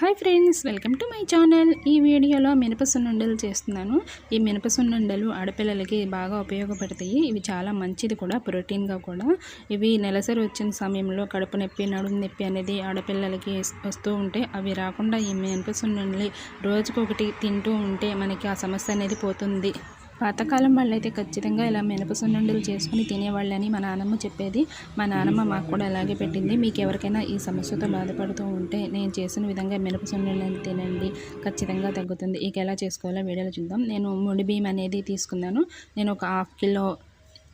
Hi friends welcome to my channel. ఈ వీడియోలో మినప సున్నుండలు చేస్తున్నాను. ఈ మినప సున్నుండలు ఆడపిల్లలకి బాగా ఉపయోగపడతాయి. ఇవి చాలా మంచిది కూడా ప్రోటీన్గా కూడా. ఇవి నెలసరి వచ్చిన సమయంలో కడుపు నొప్పి నడుము నొప్పి అనేది ఆడపిల్లలకి వస్తూ ఉంటే అవి రాకుండా ఈ మినప సున్నుండలు రోజుకొకటి తింటూ ఉంటే మనకి ఆ సమస్య అనేది పోతుంది. పాతకాలం వాళ్ళైతే ఖచ్చితంగా ఇలా మినప సున్నుండలు చేసుకుని తినేవాళ్ళని మా నాన్నమ్మ చెప్పేది. మా నాన్నమ్మ మాకు కూడా అలాగే పెట్టింది. మీకు ఎవరికైనా ఈ సమస్యతో బాధపడుతూ ఉంటే నేను చేసిన విధంగా మినప సున్నుండలు తినండి. ఖచ్చితంగా తగ్గుతుంది. ఇక ఎలా చేసుకోవాలో వీడియోలో చూద్దాం. నేను ముడి బియ్యం అనేది తీసుకున్నాను. నేను ఒక హాఫ్ కిలో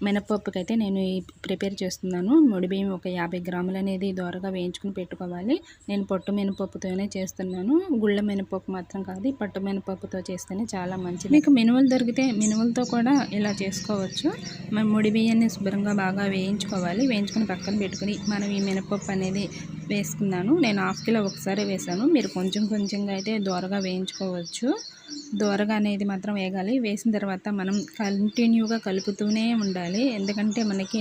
మినపప్పుకి అయితే నేను ప్రిపేర్ చేస్తున్నాను. ముడి బియ్యం ఒక యాభై గ్రాములు అనేది దోరగా వేయించుకుని పెట్టుకోవాలి. నేను పొట్టు మినపప్పుతోనే చేస్తున్నాను. గుళ్ళ మినపప్పు మాత్రం కాదు పట్టు మినపప్పుతో చేస్తేనే చాలా మంచిది. మీకు మినుములు దొరికితే మినుములతో కూడా ఇలా చేసుకోవచ్చు. మనం ముడి బియ్యాన్ని శుభ్రంగా బాగా వేయించుకోవాలి. వేయించుకుని పక్కన పెట్టుకుని మనం ఈ మినపప్పు అనేది వేసుకున్నాను. నేను హాఫ్ కిలో ఒకసారి వేసాను మీరు కొంచెం కొంచెంగా అయితే దోరగా వేయించుకోవచ్చు. దోరగా అనేది మాత్రం వేగాలి. వేసిన తర్వాత మనం కంటిన్యూగా కలుపుతూనే ఉండాలి. ఎందుకంటే మనకి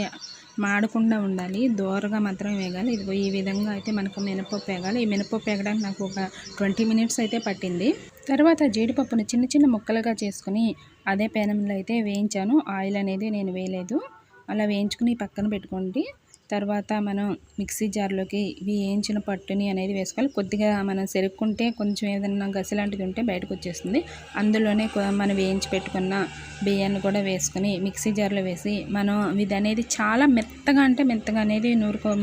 మాడకుండా ఉండాలి. దోరగా మాత్రమే వేగాలి. ఇది ఈ విధంగా అయితే మనకు మినపప్పు వేగాలి. ఈ మినపప్పు వేగడానికి నాకు ఒక ట్వంటీ మినిట్స్ అయితే పట్టింది. తర్వాత జీడిపప్పును చిన్న చిన్న ముక్కలుగా చేసుకుని అదే పేనంలో అయితే వేయించాను. ఆయిల్ అనేది నేను వేయలేదు. అలా వేయించుకుని పక్కన పెట్టుకోండి. తర్వాత మనం మిక్సీ జార్లోకి వేయించిన పట్టుని అనేది వేసుకోవాలి. కొద్దిగా మనం సెరుక్కుంటే కొంచెం ఏదైనా గసి లాంటిది ఉంటే బయటకు వచ్చేస్తుంది. అందులోనే మనం వేయించి పెట్టుకున్న బియ్యాన్ని కూడా వేసుకొని మిక్సీ జార్లో వేసి మనం ఇది అనేది చాలా మెత్తగా అంటే మెత్తగా అనేది నూరుకో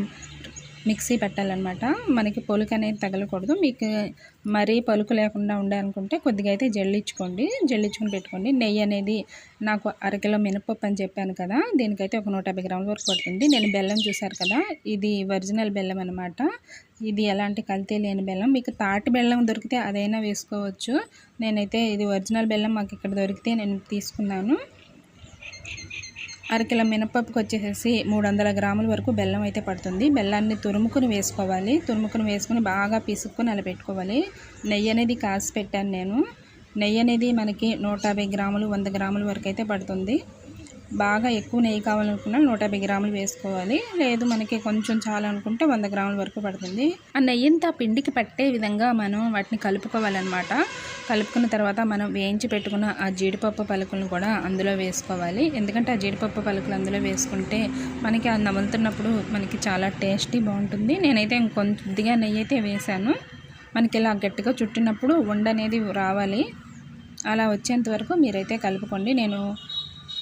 మిక్సీ పెట్టాలన్నమాట. మనకి పొలుకు అనేది తగలకూడదు. మీకు మరీ పలుకు లేకుండా ఉండాలనుకుంటే కొద్దిగా అయితే జల్లించుకోండి. జల్లించుకుని పెట్టుకోండి. నెయ్యి అనేది నాకు అరకిలో మినపప్పు అని చెప్పాను కదా దీనికైతే ఒక నూట యాభై గ్రాముల వరకు పడుతుంది. నేను బెల్లం చూసారు కదా ఇది ఒరిజినల్ బెల్లం అనమాట ఇది ఎలాంటి కల్తీ లేని బెల్లం. మీకు తాటి బెల్లం దొరికితే అదైనా వేసుకోవచ్చు. నేనైతే ఇది ఒరిజినల్ బెల్లం మాకు ఇక్కడ దొరికితే నేను తీసుకున్నాను. అరకిలో మినపప్పుకి వచ్చేసేసి మూడు వందల గ్రాముల వరకు బెల్లం అయితే పడుతుంది. బెల్లాన్ని తురుముకుని వేసుకోవాలి. తురుముకుని వేసుకుని బాగా పిసుక్కుని అలా పెట్టుకోవాలి నెయ్యి అనేది కాసి పెట్టాను నేను. నెయ్యి అనేది మనకి నూట గ్రాములు వంద గ్రాముల వరకు అయితే పడుతుంది. బాగా ఎక్కువ నెయ్యి కావాలనుకున్నా నూట యాభై గ్రాములు వేసుకోవాలి. లేదు మనకి కొంచెం చాలనుకుంటే వంద గ్రాముల వరకు పడుతుంది. ఆ నెయ్యంతా పిండికి పట్టే విధంగా మనం వాటిని కలుపుకోవాలన్నమాట. కలుపుకున్న తర్వాత మనం వేయించి పెట్టుకున్న ఆ జీడిపప్పు పలుకులను కూడా అందులో వేసుకోవాలి. ఎందుకంటే ఆ జీడిపప్పు పలుకులు అందులో వేసుకుంటే మనకి ఆ నములుతున్నప్పుడు మనకి చాలా టేస్టీ బాగుంటుంది. నేనైతే ఇంకొద్దిగా నెయ్యి అయితే వేశాను. మనకి ఇలా గట్టిగా చుట్టినప్పుడు ఉండనేది రావాలి. అలా వచ్చేంత వరకు మీరైతే కలుపుకోండి. నేను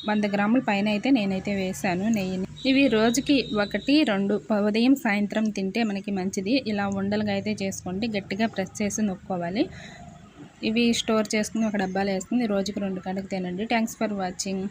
వంద గ్రాముల పైన అయితే నేనైతే వేసాను నెయ్యిని. ఇవి రోజుకి ఒకటి రెండు ఉదయం సాయంత్రం తింటే మనకి మంచిది. ఇలా ఉండలుగా అయితే చేసుకోండి గట్టిగా ప్రెస్ చేసి నొక్కోవాలి. ఇవి స్టోర్ చేసుకుని ఒక డబ్బాలు వేసుకుని రోజుకి రెండు గంటకు తినండి. Thanks for watching.